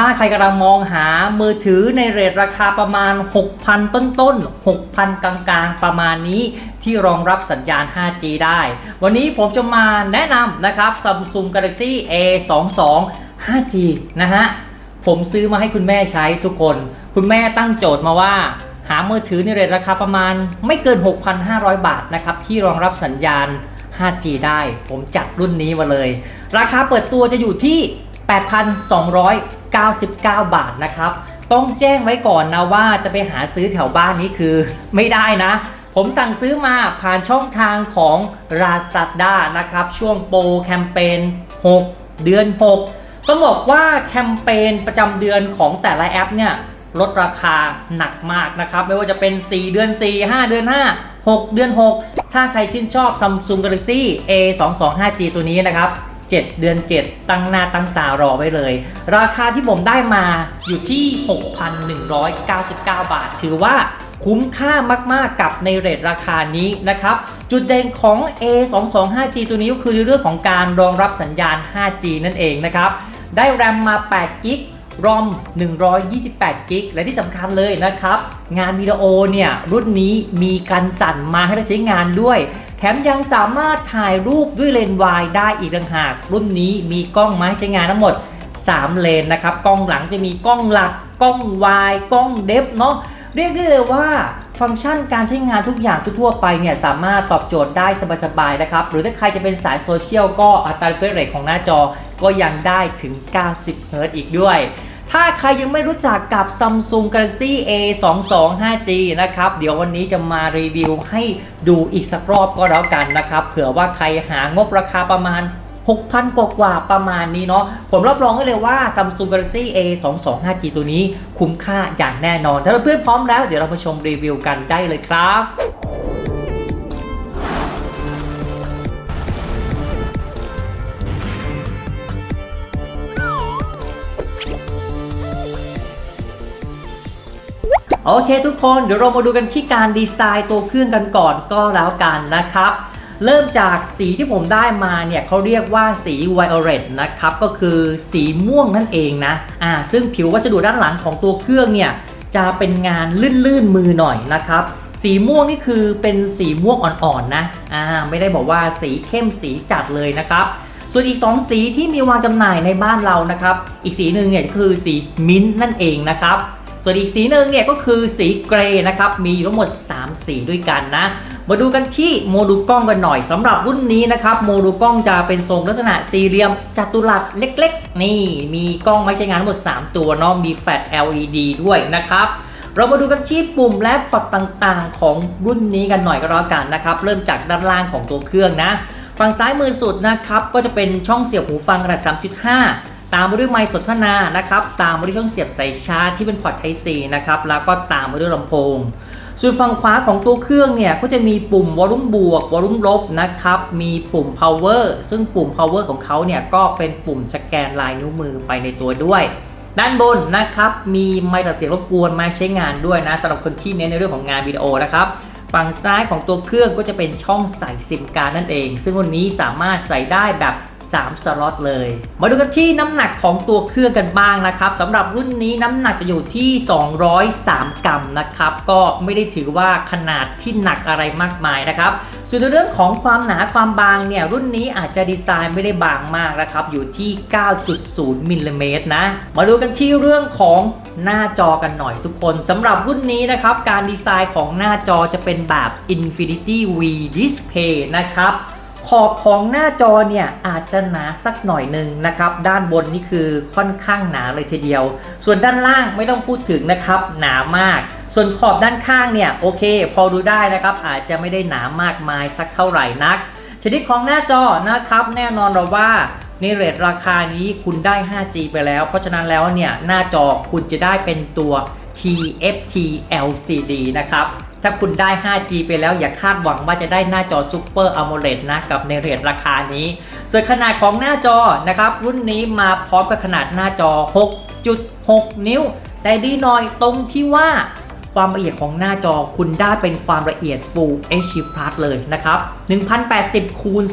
ถ้าใครกำลังมองหามือถือในเรทราคาประมาณ 6,000 ต้นๆ6,000 กลางๆ ประมาณนี้ที่รองรับสัญญาณ 5G ได้ วันนี้ผมจะมาแนะนำนะครับ Samsung Galaxy A22 5G นะฮะ ผมซื้อมาให้คุณแม่ใช้ทุกคน คุณแม่ตั้งโจทย์มาว่าหามือถือในเรทราคาประมาณไม่เกิน 6,500 บาทนะครับที่รองรับสัญญาณ 5G ได้ ผมจัดรุ่นนี้มาเลย ราคาเปิดตัวจะอยู่ที่ 99 บาทนะครับ ต้องแจ้งไว้ก่อนนะว่าจะไปหาซื้อแถวบ้านนี้คือ ไม่ได้นะ ผมสั่งซื้อมาผ่านช่องทางของ Lazada นะครับ ช่วงโปรแคมเปญ6 เดือน 6 ต้องบอกว่าแคมเปญประจำเดือนของแต่ละแอปเนี่ยลดราคาหนักมากนะครับ ไม่ว่าจะเป็น 4 เดือน 4 5 เดือน 5 6 เดือน 6 ถ้าใครชื่นชอบ Samsung Galaxy A225G ตัวนี้นะครับ 7 เดือน 7 ตั้งหน้าตั้งตารอไว้เลย ราคาที่ผมได้มาอยู่ที่ 6,199 บาท ถือว่าคุ้มค่ามากๆกับในเรทราคานี้นะครับ จุดเด่นของ A225G ตัวนี้ก็คือในเรื่องของการรองรับสัญญาณ 5G นั่นเองนะครับ ได้แรมมา8กิกรอม 128 กิก และที่สำคัญเลยนะครับ งานวิดีโอเนี่ย รุ่นนี้มีกันสั่นมาให้เราใช้งานด้วย แถมยังสามารถถ่ายรูปด้วยเลนส์วายได้อีกต่างหาก รุ่นนี้มีกล้องไม้ใช้งานทั้งหมด 3 เลนนะครับ กล้องหลังจะมีกล้องหลัก กล้องวาย กล้องเดฟเนาะ เรียกได้เลยว่าฟังก์ชันการใช้งานทุกอย่างทั่วไปเนี่ยสามารถตอบโจทย์ได้สบายๆนะครับ หรือถ้าใครจะเป็นสายโซเชียลก็อัตราเฟรชเรทของหน้าจอก็ยังได้ถึง 90 เฮิรต์อีกด้วย ถ้าใครยังไม่รู้จักกับ Samsung Galaxy A22 5G นะครับ เดี๋ยววันนี้จะมารีวิวให้ดูอีกสักรอบก็แล้วกันนะครับ เผื่อว่าใครหางบราคาประมาณ 6,000 กว่ากว่าประมาณนี้เนาะ ผมรับรองได้เลยว่า Samsung Galaxy A22 5G ตัวนี้คุ้มค่าอย่างแน่นอน ถ้าเพื่อนๆพร้อมแล้วเดี๋ยวเรามาชมรีวิวกันได้เลยครับ โอเคทุกคนเดี๋ยวเรามาดูกันที่การดีไซน์ตัวเครื่องกันก่อนก็แล้วกันนะครับ เริ่มจากสีที่ผมได้มาเนี่ยเขาเรียกว่าสี violet นะครับก็คือสีม่วงนั่นเองนะอ่าซึ่งผิววัสดุด้านหลังของตัวเครื่องเนี่ยจะเป็นงานลื่นๆมือหน่อยนะครับสีม่วงนี่คือเป็นสีม่วงอ่อนๆนะอ่าไม่ได้บอกว่าสีเข้มสีจัดเลยนะครับส่วนอีก 2 สีที่มีวางจำหน่ายในบ้านเรานะครับ อีกสีหนึ่งเนี่ยคือสีมิ้นท์นั่นเองนะครับ ส่วนอีกสีหนึ่งเนี่ยก็คือสีเกรย์นะครับ มีทั้งหมด 3 สีด้วยกันนะ มาดูกันที่โมดูลกล้องกันหน่อยสำหรับรุ่นนี้นะครับโมดูลกล้องจะเป็นทรงลักษณะสี่เหลี่ยมจัตุรัสเล็กๆ นี่มีกล้องไว้ใช้งานทั้งหมด 3 ตัวเนาะมีแฟลช LED ด้วยนะครับเรามาดูกันที่ปุ่มและพอร์ตต่างๆ ของรุ่นนี้กันหน่อยก็แล้วกันนะครับ เริ่มจากด้านล่างของตัวเครื่องนะ ฝั่งซ้ายมือสุดนะครับ ก็จะเป็นช่องเสียบหูฟังขนาด 3.5 ตามมาด้วยไมค์สนทนานะครับตามมาด้วยช่องเสียบสายชาร์จที่เป็นพอร์ต Type C นะครับแล้วก็ตามมาด้วยลำโพง ส่วนฝั่งขวาของตัวเครื่องเนี่ยก็จะมีปุ่มวอลุ่มบวกวอลลุ่มลบนะครับมีปุ่ม power ซึ่งปุ่ม power ของเขาเนี่ยก็เป็นปุ่มสแกนลายนิ้วมือไปในตัวด้วยด้านบนนะครับมีไมค์ตัดเสียงรบกวนมาใช้งานด้วยนะสำหรับคนที่เน้นในเรื่องของงานวิดีโอนะครับฝั่งซ้ายของตัวเครื่องก็จะเป็นช่องใส่ซิมการ์ดนั่นเอง ซึ่งวันนี้สามารถใส่ได้แบบ 3 สล็อตเลย มาดูกันที่น้ำหนักของตัวเครื่องกันบ้างนะครับสำหรับรุ่นนี้น้ำหนักจะอยู่ที่ 203 กรัมนะครับ ก็ไม่ได้ถือว่าขนาดที่หนักอะไรมากมายนะครับ ส่วนในเรื่องของความหนาความบางเนี่ยรุ่นนี้อาจจะดีไซน์ไม่ได้บางมากนะครับ อยู่ที่ 9.0 มิลลิเมตรนะ มาดูกันที่เรื่องของหน้าจอกันหน่อยทุกคนสำหรับรุ่นนี้นะครับ การดีไซน์ของหน้าจอจะเป็นแบบ Infinity V Display นะครับ ขอบของหน้าจอเนี่ยอาจจะหนาสักหน่อยหนึ่งนะครับ ด้านบนนี่คือค่อนข้างหนาเลยทีเดียว ส่วนด้านล่างไม่ต้องพูดถึงนะครับ หนามาก ส่วนขอบด้านข้างเนี่ยโอเค พอดูได้นะครับ อาจจะไม่ได้หนามากมายสักเท่าไหร่นัก ชนิดของหน้าจอนะครับ แน่นอนเราว่าในเรทราคานี้คุณได้ 5G ไปแล้ว เพราะฉะนั้นแล้วเนี่ยหน้าจอคุณจะได้เป็นตัว TFT LCD นะครับ ถ้าคุณได้ 5G ไปแล้วอย่าคาดหวังว่าจะได้หน้าจอ Super AMOLED นะกับในเรทราคานี้ ส่วนขนาดของหน้าจอนะครับรุ่นนี้มาพร้อมกับขนาดหน้าจอ 6.6 นิ้ว แต่ดีหน่อยตรงที่ว่าความละเอียดของหน้าจอคุณได้เป็นความละเอียด Full HD Plus เลยนะครับ 1080คูณ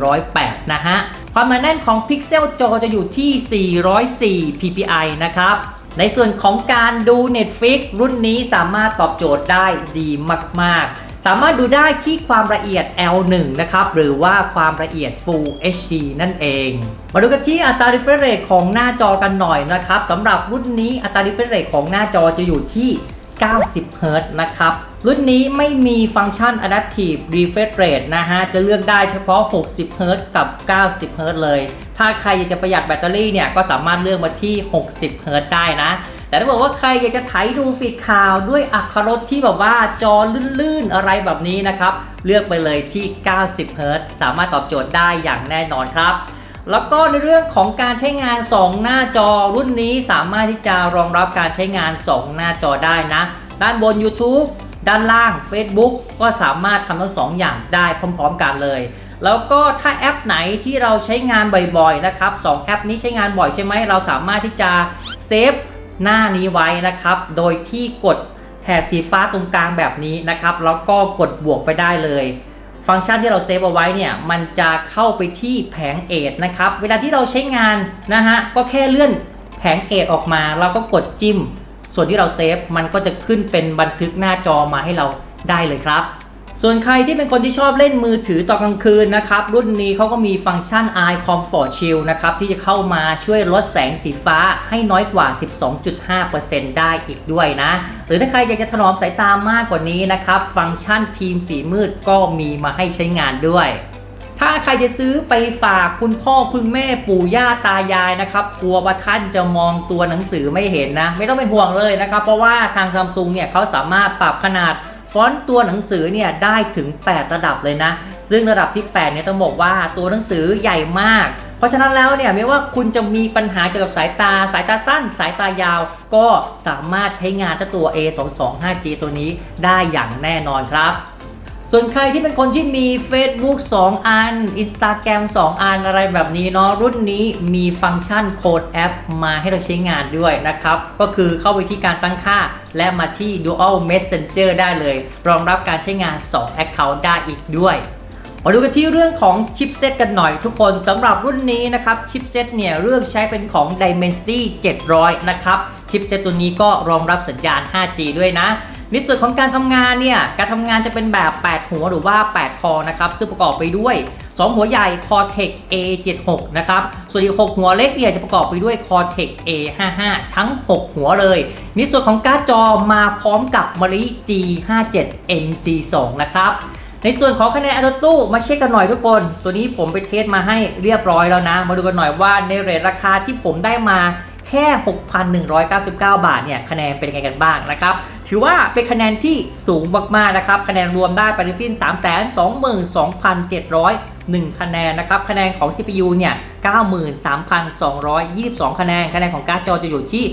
2408 นะฮะ ความหนาแน่นของพิกเซลจอจะอยู่ที่ 404 ppi นะครับ ในส่วนของการดู Netflix รุ่นนี้สามารถตอบโจทย์ได้ดีมาก ๆ สามารถดูได้ที่ความละเอียด L1 นะครับ หรือว่าความละเอียด Full HD นั่นเอง มาดูกันที่อัตรา refresh rate ของหน้าจอกันหน่อยนะครับสำหรับรุ่นนี้อัตรา refresh rate ของหน้าจอจะอยู่ที่ 90 Hz นะครับ รุ่นนี้ไม่มีฟังก์ชัน Adaptive Refresh Rate นะฮะ จะเลือกได้เฉพาะ 60 Hz กับ 90 Hz เลย ถ้าใครอยากจะประหยัดแบตเตอรี่เนี่ย ก็สามารถเลือกมาที่ 60 Hz ได้นะ แต่ถ้าบอกว่าใครอยากจะไถดูฟีดข่าวด้วยอักขรสที่แบบว่าจอลื่นๆ อะไรแบบนี้นะครับ เลือกไปเลยที่ 90 Hz สามารถตอบโจทย์ได้อย่างแน่นอนครับแล้วก็ในเรื่องของการใช้งาน 2 หน้าจอรุ่นนี้สามารถที่จะรองรับการใช้งาน 2 หน้าจอได้นะ ด้านบน YouTube ด้านล่าง Facebook ก็สามารถทำทั้งสองอย่างได้พร้อมๆกันเลย แล้วก็ถ้าแอปไหนที่เราใช้งานบ่อยๆนะครับสองแอปนี้ใช้งานบ่อยใช่ไหมเราสามารถที่จะเซฟหน้านี้ไว้นะครับ โดยที่กดแถบสีฟ้าตรงกลางแบบนี้นะครับแล้วก็กดบวกไปได้เลย ฟังก์ชันที่เราเซฟเอาไว้เนี่ยมันจะเข้าไปที่แผงเอทนะครับเวลาที่เราใช้งานนะฮะก็แค่เลื่อนแผงเอทออกมา เราก็กดจิ้ม ส่วนที่เราเซฟมันก็จะขึ้นเป็นบันทึกหน้าจอมาให้เราได้เลยครับ ส่วนใครที่เป็นคนที่ชอบเล่นมือถือตอนกลางคืนนะครับ รุ่นนี้เขาก็มีฟังก์ชัน Eye Comfort Shield นะครับ ที่จะเข้ามาช่วยลดแสงสีฟ้าให้น้อยกว่า 12.5%ได้อีกด้วยนะ หรือถ้าใครอยากจะถนอมสายตามากกว่านี้นะครับ ฟังก์ชันทีมสีมืดก็มีมาให้ใช้งานด้วย ถ้าใครจะซื้อไปฝากคุณพ่อคุณแม่ปู่ย่าตายายนะครับกลัวว่าท่านจะมองตัวหนังสือไม่เห็นนะ ไม่ต้องเป็นห่วงเลยนะครับ เพราะว่าทางซัมซุงเนี่ยเขาสามารถปรับขนาดฟอนต์ตัวหนังสือเนี่ยได้ถึง 8 ระดับเลยนะ ซึ่งระดับที่ 8 เนี่ยต้องบอกว่าตัวหนังสือใหญ่มาก เพราะฉะนั้นแล้วเนี่ยไม่ว่าคุณจะมีปัญหาเกี่ยวกับสายตา สายตาสั้น สายตายาว ก็สามารถใช้งานเจ้าตัว A225G ตัวนี้ได้อย่างแน่นอนครับ ส่วนใครที่เป็นคนที่มี Facebook 2 อัน Instagram 2 อันอะไรแบบนี้เนาะรุ่นนี้มีฟังก์ชันโค้ดแอปมาให้เราใช้งานด้วยนะครับ ก็คือเข้าไปที่การตั้งค่า และมาที่ Dual Messenger ได้เลย รองรับการใช้งาน 2 Account ได้อีกด้วยมาดูกันที่เรื่องของชิปเซตกันหน่อยทุกคนสำหรับรุ่นนี้นะครับชิปเซตเนี่ยเลือกใช้เป็นของ Dimensity 700 นะครับชิปเซตตัวนี้ก็รองรับสัญญาณ 5G ด้วยนะ ในส่วนของการทำงานเนี่ย การทำงานจะเป็นแบบ 8 หัวหรือว่า 8 คอนะครับ ซึ่งประกอบไปด้วย 2 หัวใหญ่ Cortex A76 นะครับ ส่วนอีก 6 หัวเล็กเนี่ยจะประกอบไปด้วย Cortex A55 ทั้ง 6 หัวเลย ในส่วนของการ์ดจอมาพร้อมกับม i G57 MC2 นะครับในส่วนของคะแนนอัตตู้มาเช็คกันหน่อยทุกคน ตัวนี้ผมไปเทสมาให้เรียบร้อยแล้วนะ มาดูกันหน่อยว่าในเรทราคาที่ผมได้มา ค่ 6,199 บาทเนี่ยคะแนนเป็นยังไงกันบ้างนะครับถือว่าเป็นคะแนนที่สูงมากๆนะครับคะแนนรวมได้ไปทั้งสิ้น 322,701 คะแนนนะครับคะแนนของ CPU เนี่ย93,222 คะแนน คะแนนของการ์ดจอจะอยู่ที่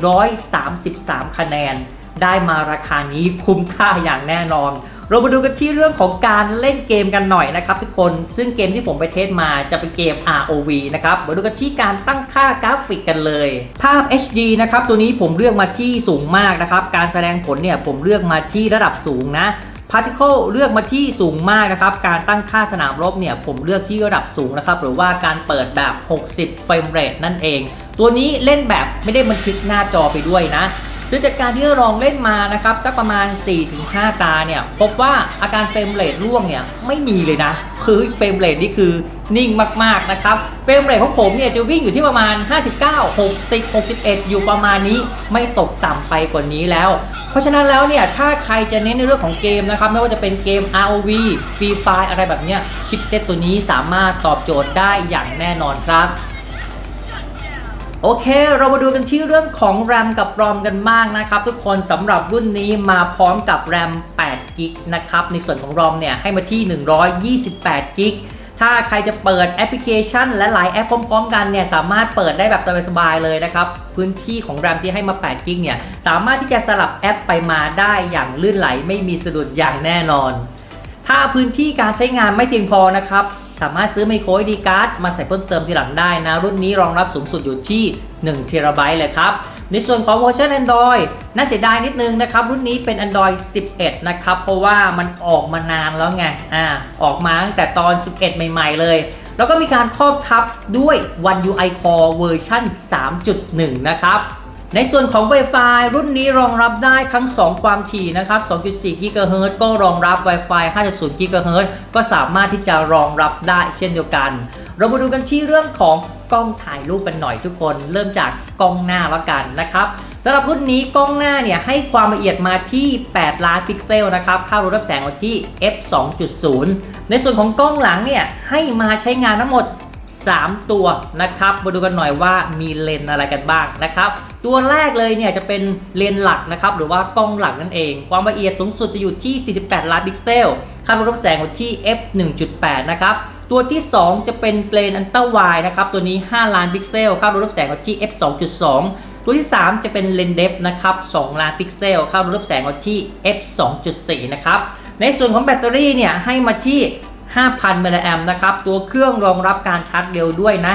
81,133 คะแนน ได้มาราคานี้คุ้มค่าอย่างแน่นอน เรามาดูกันที่เรื่องของการเล่นเกมกันหน่อยนะครับทุกคนซึ่งเกมที่ผมไปเทสมาจะเป็นเกม ROV นะครับมาดูกันที่การตั้งค่ากราฟิกกันเลย ภาพ HD นะครับตัวนี้ผมเลือกมาที่สูงมากนะครับการแสดงผลเนี่ยผมเลือกมาที่ระดับสูงนะ Particle เลือกมาที่สูงมากนะครับ การตั้งค่าสนามรบเนี่ยผมเลือกที่ระดับสูงนะครับ หรือว่าการเปิดแบบ 60 เฟรมเรทนั่นเอง ตัวนี้เล่นแบบไม่ได้บันทึกหน้าจอไปด้วยนะ ซึ่งจากการที่ลองเล่นมานะครับสักประมาณ 4-5 ตาเนี่ยพบว่าอาการเฟรมเรทร่วงเนี่ยไม่มีเลยนะ คือเฟรมเรทนี่คือนิ่งมากๆนะครับเฟรมเรทของผมเนี่ยจะวิ่งอยู่ที่ประมาณ 59 60 61 อยู่ประมาณนี้ไม่ตกต่ำไปกว่านี้แล้ว เพราะฉะนั้นแล้วเนี่ยถ้าใครจะเน้นในเรื่องของเกมนะครับไม่ว่าจะเป็นเกม ROV Free Fire อะไรแบบเนี้ยชิปเซตตัวนี้สามารถตอบโจทย์ได้อย่างแน่นอนครับ โอเค เรามาดูกันที่เรื่องของ RAM กับ ROM กันบ้างนะครับทุกคนสำหรับรุ่นนี้มาพร้อมกับ RAM 8 g b นะครับในส่วนของ ROM เนี่ยให้มาที่ 128 g b ถ้าใครจะเปิดแอปพลิเคชัน และหลายแอปพร้อมๆกันเนี่ยสามารถเปิดได้แบบสบายๆเลยนะครับ พื้นที่ของ RAM ที่ให้มา8 g b เนี่ยสามารถที่จะสลับแอปไปมาได้อย่างลื่นไหลไม่มีสะดุดอย่างแน่นอน ถ้าพื้นที่การใช้งานไม่เพียงพอนะครับ สามารถซื้อไมโคร SD card มาใส่เพิ่มเติมทีหลังได้นะ รุ่นนี้รองรับสูงสุดอยู่ที่1 t b เลยครับ ในส่วนของเวอร์ชัน Android น่าเสียดายนิดนึงนะครับ รุ่นนี้เป็น Android 11 นะครับ เพราะว่ามันออกมานานแล้วไงอ่าออกมาตั้งแต่ตอน 11 ใหม่ ๆ เลย แล้วก็มีการครอบทับด้วย One UI Core เวอร์ชัน3.1 นะครับ ในส่วนของ Wi-Fi รุ่นนี้รองรับได้ทั้ง 2 ความถี่นะครับ 2.4 GHz ก็รองรับ Wi-Fi 5.0 GHz ก็สามารถที่จะรองรับได้เช่นเดียวกัน เรามาดูกันที่เรื่องของกล้องถ่ายรูปกันหน่อยทุกคน เริ่มจากกล้องหน้าแล้วกันนะครับสำหรับรุ่นนี้กล้องหน้าเนี่ยให้ความละเอียดมาที่ 8 ล้านพิกเซลนะครับค่ารูรับแสงอยู่ที่ f 2.0 ในส่วนของกล้องหลังเนี่ยให้มาใช้งานทั้งหมด 3 ตัวนะครับ มาดูกันหน่อยว่ามีเลนส์อะไรกันบ้างนะครับ ตัวแรกเลยเนี่ยจะเป็นเลนส์หลักนะครับ หรือว่ากล้องหลักนั่นเอง ความละเอียดสูงสุดจะอยู่ที่ 48 ล้านพิกเซล ค่ารูรับแสงอยู่ที่ f 1.8 นะครับ ตัวที่ 2 จะเป็นเลนส์อันเตอร์ไวนะครับ ตัวนี้ 5 ล้านพิกเซล ค่ารูรับแสงอยู่ที่ f 2.2ตัวที่ 3 จะเป็นเลนส์เดฟนะครับ 2 ล้านพิกเซลค่ารูรับแสงอยู่ที่ f 2.4 นะครับ ในส่วนของแบตเตอรี่เนี่ยให้มาที่ 5,000มิลลิแอมป์นะครับ ตัวเครื่องรองรับการชาร์จเร็วด้วยนะ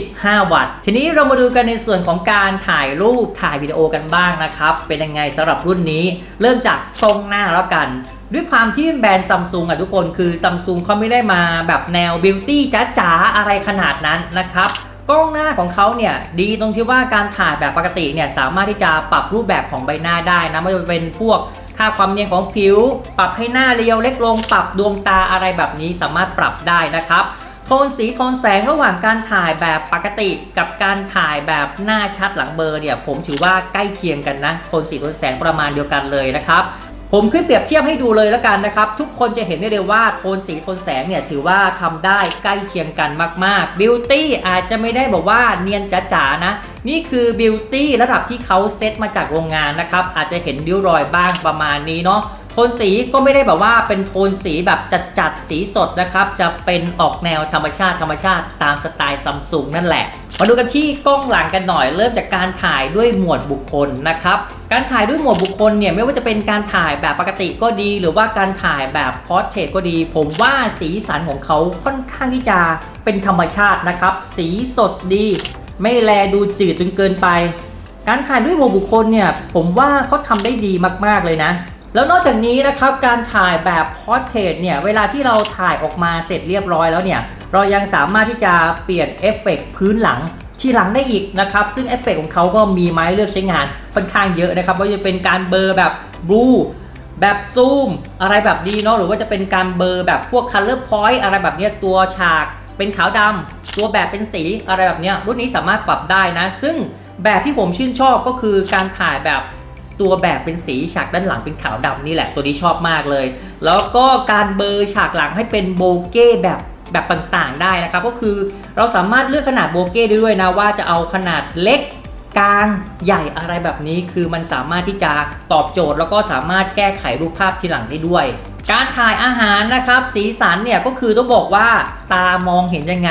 15 วัตต์ ทีนี้เรามาดูกันในส่วนของการถ่ายรูปถ่ายวิดีโอกันบ้างนะครับ เป็นยังไงสำหรับรุ่นนี้ เริ่มจากกล้องหน้าแล้วกัน ด้วยความที่แบรนด์ซัมซุงอะทุกคนคือซัมซุงเขาไม่ได้มาแบบแนวบิวตี้จ๋าๆ อะไรขนาดนั้นนะครับกล้องหน้าของเขาเนี่ยดีตรงที่ว่าการถ่ายแบบปกติเนี่ยสามารถที่จะปรับรูปแบบของใบหน้าได้นะไม่ว่าจะเป็นพวก ค่าความเนียนของผิว ปรับให้หน้าเรียวเล็กลง ปรับดวงตาอะไรแบบนี้สามารถปรับได้นะครับโทนสีโทนแสงระหว่างการถ่ายแบบปกติกับการถ่ายแบบหน้าชัดหลังเบอร์เนี่ยผมถือว่าใกล้เคียงกันนะโทนสีโทนแสงประมาณเดียวกันเลยนะครับ ผมขึ้นเปรียบเทียบให้ดูเลยแล้วกันนะครับ ทุกคนจะเห็นได้เลยว่าโทนสีโทนแสงเนี่ยถือว่าทำได้ใกล้เคียงกันมากๆบิวตี้อาจจะไม่ได้บอกว่าเนียนจ๋าๆนะ นี่คือบิวตี้ระดับที่เขาเซตมาจากโรงงานนะครับ อาจจะเห็นริ้วรอยบ้างประมาณนี้เนาะ โทนสีก็ไม่ได้แบบว่าเป็นโทนสีแบบจัดๆสีสดนะครับ จะเป็นออกแนวธรรมชาติธรรมชาติตามสไตล์ซัมซุงนั่นแหละ มาดูกันที่กล้องหลังกันหน่อย เริ่มจากการถ่ายด้วยหมวดบุคคลนะครับ การถ่ายด้วยหมวดบุคคลเนี่ยไม่ว่าจะเป็นการถ่ายแบบปกติก็ดี หรือว่าการถ่ายแบบพอร์เทรตก็ดี ผมว่าสีสันของเขาค่อนข้างที่จะเป็นธรรมชาตินะครับ สีสดดี ไม่แลดูจืดจนเกินไป การถ่ายด้วยหมวดบุคคลเนี่ยผมว่าเขาทำได้ดีมากๆเลยนะ แล้วนอกจากนี้นะครับการถ่ายแบบพอร์เทรตเนี่ยเวลาที่เราถ่ายออกมาเสร็จเรียบร้อยแล้วเนี่ยเรายังสามารถที่จะเปลี่ยนเอฟเฟกต์พื้นหลังที่หลังได้อีกนะครับซึ่งเอฟเฟกต์ของเขาก็มีไม้เลือกใช้งานค่อนข้างเยอะนะครับว่าจะเป็นการเบลอร์แบบบลูแบบซูมอะไรแบบนี้เนาะหรือว่าจะเป็นการเบลอร์แบบพวก Color Point อะไรแบบเนี้ยตัวฉากเป็นขาวดำตัวแบบเป็นสีอะไรแบบเนี้ยรุ่นนี้สามารถปรับได้นะ ซึ่งแบบที่ผมชื่นชอบก็คือการถ่ายแบบ ตัวแบบเป็นสีฉากด้านหลังเป็นขาวดำนี่แหละ ตัวนี้ชอบมากเลย แล้วก็การเบอร์ฉากหลังให้เป็นโบเก้แบบแบบต่างๆได้นะครับ ก็คือเราสามารถเลือกขนาดโบเก้ได้ด้วยนะว่าจะเอาขนาดเล็กกลางใหญ่อะไรแบบนี้คือมันสามารถที่จะตอบโจทย์ แล้วก็สามารถแก้ไขรูปภาพทีหลังได้ด้วย การถ่ายอาหารนะครับ สีสันเนี่ยก็คือต้องบอกว่าตามองเห็นยังไง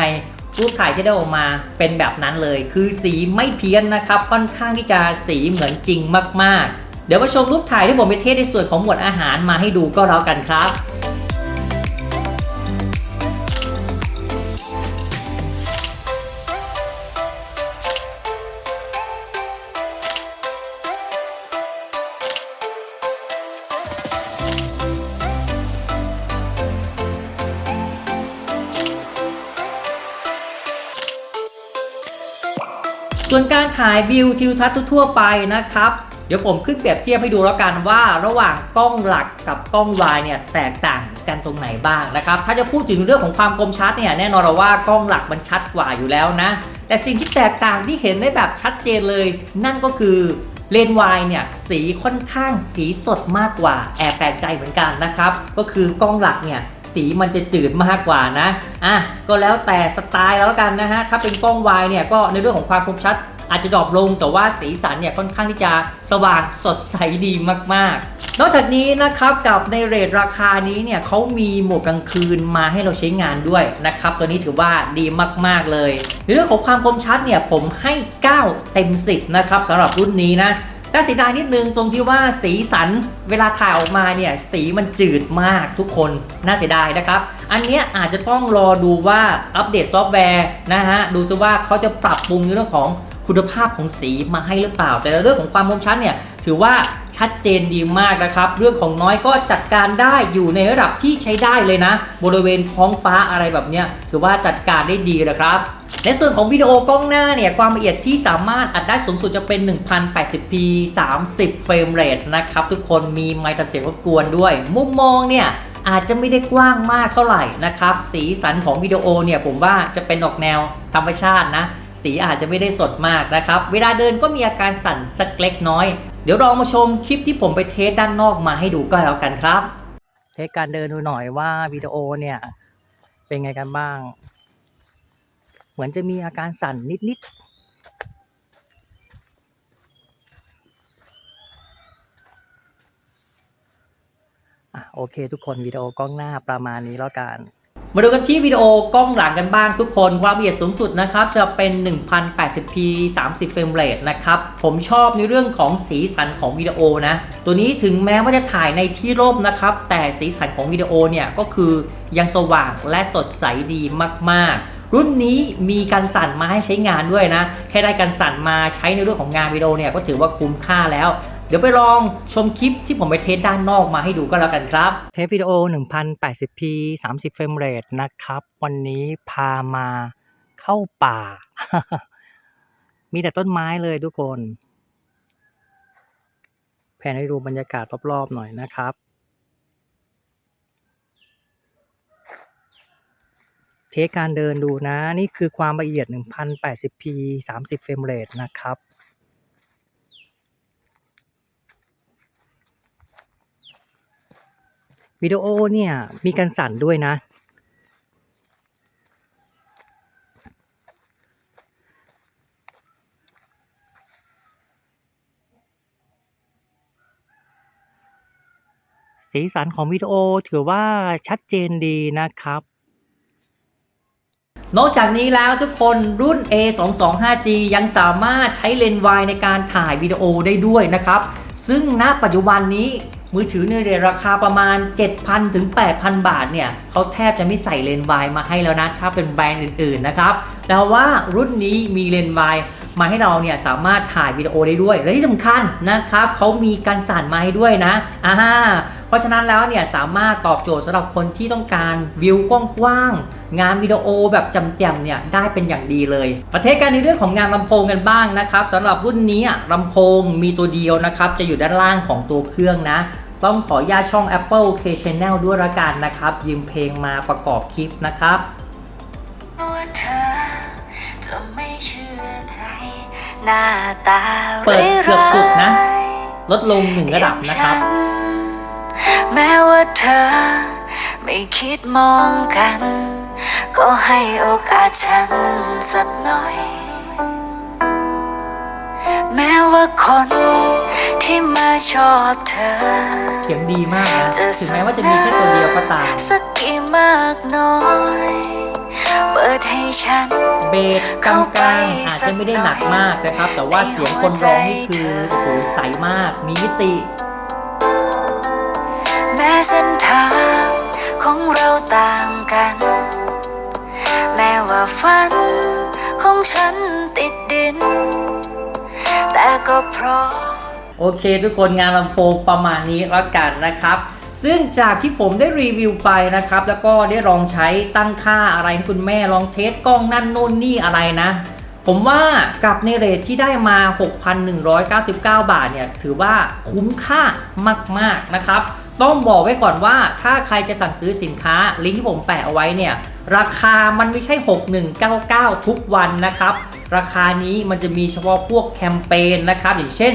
รูปถ่ายที่ได้ออกมาเป็นแบบนั้นเลย คือสีไม่เพี้ยนนะครับ ค่อนข้างที่จะสีเหมือนจริงมาก ๆ เดี๋ยวมาชมรูปถ่ายที่ผมไปเทสในส่วนของหมวดอาหารมาให้ดูก็แล้วกันครับ ส่วนการถ่ายวิวทิวทัศน์ทั่วไปนะครับ เดี๋ยวผมขึ้นเปรียบเทียบให้ดูแล้วกันว่า ระหว่างกล้องหลักกับกล้องวายเนี่ยแตกต่างกันตรงไหนบ้างนะครับ ถ้าจะพูดถึงเรื่องของความคมชัดเนี่ยแน่นอนเราว่ากล้องหลักมันชัดกว่าอยู่แล้วนะ แต่สิ่งที่แตกต่างที่เห็นได้แบบชัดเจนเลย นั่นก็คือเลนวายเนี่ยสีค่อนข้างสีสดมากกว่าแอบแปลกใจเหมือนกันนะครับ ก็คือกล้องหลักเนี่ย สีมันจะจืดมากกว่านะอะก็แล้วแต่สไตล์แล้วกันนะฮะถ้าเป็นกล้องวายเนี่ยก็ในเรื่องของความคมชัดอาจจะดรอปลงแต่ว่าสีสันเนี่ยค่อนข้างที่จะสว่างสดใสดีมากๆ นอกจากนี้นะครับกับในเรทราคานี้เนี่ยเขามีโหมดกลางคืนมาให้เราใช้งานด้วยนะครับ ตัวนี้ถือว่าดีมากๆเลย ในเรื่องของความคมชัดเนี่ยผมให้ 9 เต็ม 10 นะครับสำหรับรุ่นนี้นะ น่าเสียดายนิดนึงตรงที่ว่าสีสันเวลาถ่ายออกมาเนี่ยสีมันจืดมากทุกคนน่าเสียดายนะครับ อันเนี้ยอาจจะต้องรอดูว่าอัปเดตซอฟต์แวร์นะฮะดูซิว่าเขาจะปรับปรุงในเรื่องของคุณภาพของสีมาให้หรือเปล่า แต่เรื่องของความคมชัดเนี่ย ถือว่าชัดเจนดีมากนะครับ เรื่องของน้อยก็จัดการได้อยู่ในระดับที่ใช้ได้เลยนะ บริเวณท้องฟ้าอะไรแบบเนี้ยถือว่าจัดการได้ดีนะครับในส่วนของวิดีโอกล้องหน้าเนี่ยความละเอียดที่สามารถอัดได้สูงสุดจะเป็น 1080p 30 เฟรมเรทนะครับทุกคนมีไมค์ตัดเสียงรบกวนด้วย มุมมองเนี่ยอาจจะไม่ได้กว้างมากเท่าไหร่นะครับ สีสันของวิดีโอเนี่ยผมว่าจะเป็นออกแนวธรรมชาตินะ สีอาจจะไม่ได้สดมากนะครับ เวลาเดินก็มีอาการสั่นสักเล็กน้อย เดี๋ยวเรามาชมคลิปที่ผมไปเทสด้านนอกมาให้ดูก็แล้วกันครับ เทสการเดินดูหน่อยว่าวิดีโอเนี่ย เป็นไงกันบ้าง เหมือนจะมีอาการสั่นนิดๆอะโอเคทุกคนวิดีโอกล้องหน้าประมาณนี้แล้วกัน มาดูกันที่วิดีโอกล้องหลังกันบ้างทุกคนความละเอียดสูงสุดนะครับจะเป็น 1080p 30เฟรมเรทนะครับ ผมชอบในเรื่องของสีสันของวิดีโอนะ ตัวนี้ถึงแม้ว่าจะถ่ายในที่ร่มนะครับ แต่สีสันของวิดีโอเนี่ยก็คือยังสว่างและสดใสดีมาก ๆรุ่นนี้มีการสั่นมาให้ใช้งานด้วยนะ แค่ได้การสั่นมาใช้ในเรื่องของงานวิดีโอเนี่ยก็ถือว่าคุ้มค่าแล้ว ดี๋ยวไปลองชมคลิปที่ผมไปเทสด้านนอกมาให้ดูก็แล้วกันครับ เทสวิดีโอ 1080p 30เฟรมเรทนะครับ วันนี้พามาเข้าป่า มีแต่ต้นไม้เลยทุกคน แผนให้ดูบรรยากาศรอบๆหน่อยนะครับ เทสการเดินดูนะ นี่คือความละเอียด 1080p 30เฟรมเรทนะครับ วิดีโอเนี่ยมีการสั่นด้วยนะ สีสันของวิดีโอถือว่าชัดเจนดีนะครับ นอกจากนี้แล้วทุกคนรุ่น A225G ยังสามารถใช้เลนส์วายในการถ่ายวิดีโอได้ด้วยนะครับ ซึ่งณปัจจุบันนี้ มือถือในเรทราคาประมาณ 7,000 ถึง 8,000 บาทเนี่ยเขาแทบจะไม่ใส่เลนส์วายมาให้แล้วนะ ถ้าเป็นแบรนด์อื่นๆนะครับ แต่ว่ารุ่นนี้มีเลนส์วายมาให้เราเนี่ยสามารถถ่ายวิดีโอได้ด้วย และที่สำคัญนะครับเขามีการสั่นมาให้ด้วยนะอ่าเพราะฉะนั้นแล้วเนี่ยสามารถตอบโจทย์สำหรับคนที่ต้องการวิวกว้างๆงานวิดีโอแบบจำแจมเนี่ยได้เป็นอย่างดีเลย ประเทศการในเรื่องของงานลำโพงกันบ้างนะครับสำหรับรุ่นนี้ลำโพงมีตัวเดียวนะครับจะอยู่ด้านล่างของตัวเครื่องนะ ต้องขออนุญาตช่อง Apple K Channel ด้วยละกันนะครับ ยืมเพลงมาประกอบคลิปนะครับว่าเธอจะไม่เชื่อใจหน้าตาเปิดเกือบสุดนะ ลดลงหนึ่งระดับนะครับ แม้ว่าเธอไม่คิดมองกัน ก็ให้โอกาสฉันสักหน่อย แม้ว่าคนที่มาชอบเธอ เสียงดีมากนะ ถึงแม้ว่าจะมีแค่ตัวเดียวก็ตาม สักกี่มากน้อย เปิดให้ฉัน เบสกลางๆอาจจะไม่ได้หนักมากนะครับ แต่ว่าเสียงคนร้องนี่คือโอ้โหใสมาก มีมิติ แม้เส้นทางของเราต่างกัน แม้ว่าฝันของฉันติดดิน แต่ก็เพราะ โอเคทุกคนงานลำโพงประมาณนี้แล้วกันนะครับ ซึ่งจากที่ผมได้รีวิวไปนะครับ แล้วก็ได้ลองใช้ตั้งค่าอะไรให้คุณแม่ลองเทสกล้องนั่นนู่นนี่อะไรนะ ผมว่ากับในเรทที่ได้มา 6,199 บาทเนี่ย ถือว่าคุ้มค่ามากๆนะครับ ต้องบอกไว้ก่อนว่าถ้าใครจะสั่งซื้อสินค้าลิงก์ที่ผมแปะเอาไว้เนี่ยราคามันไม่ใช่ 6199 ทุกวันนะครับ ราคานี้มันจะมีเฉพาะพวกแคมเปญนะครับอย่างเช่น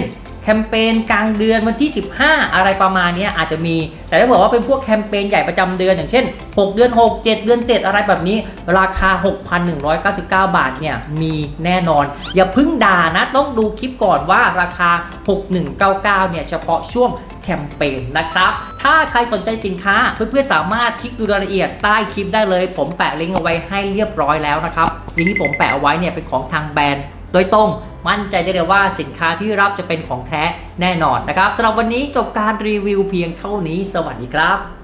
คมเปญกลางเดือนวันที่ 15 อะไรประมาณนี้อาจจะมี แต่ถ้าบอกว่าเป็นพวกแคมเปญใหญ่ประจำเดือนอย่างเช่น 6 เดือน 6 7 เดือน 7 อะไรแบบนี้ ราคา 6,199 บาทเนี่ยมีแน่นอน อย่าพึ่งด่านะ ต้องดูคลิปก่อนว่าราคา 6199 เนี่ยเฉพาะช่วงแคมเปญนะครับ ถ้าใครสนใจสินค้าเพื่อนๆสามารถคลิกดูรายละเอียดใต้คลิปได้เลย ผมแปะลิงก์เอาไว้ให้เรียบร้อยแล้วนะครับลิงก์ที่ผมแปะเอาไว้เนี่ยเป็นของทางแบรนด์โดยตรง มั่นใจได้เลยว่าสินค้าที่รับจะเป็นของแท้แน่นอนนะครับสำหรับวันนี้จบการรีวิวเพียงเท่านี้ สวัสดีครับ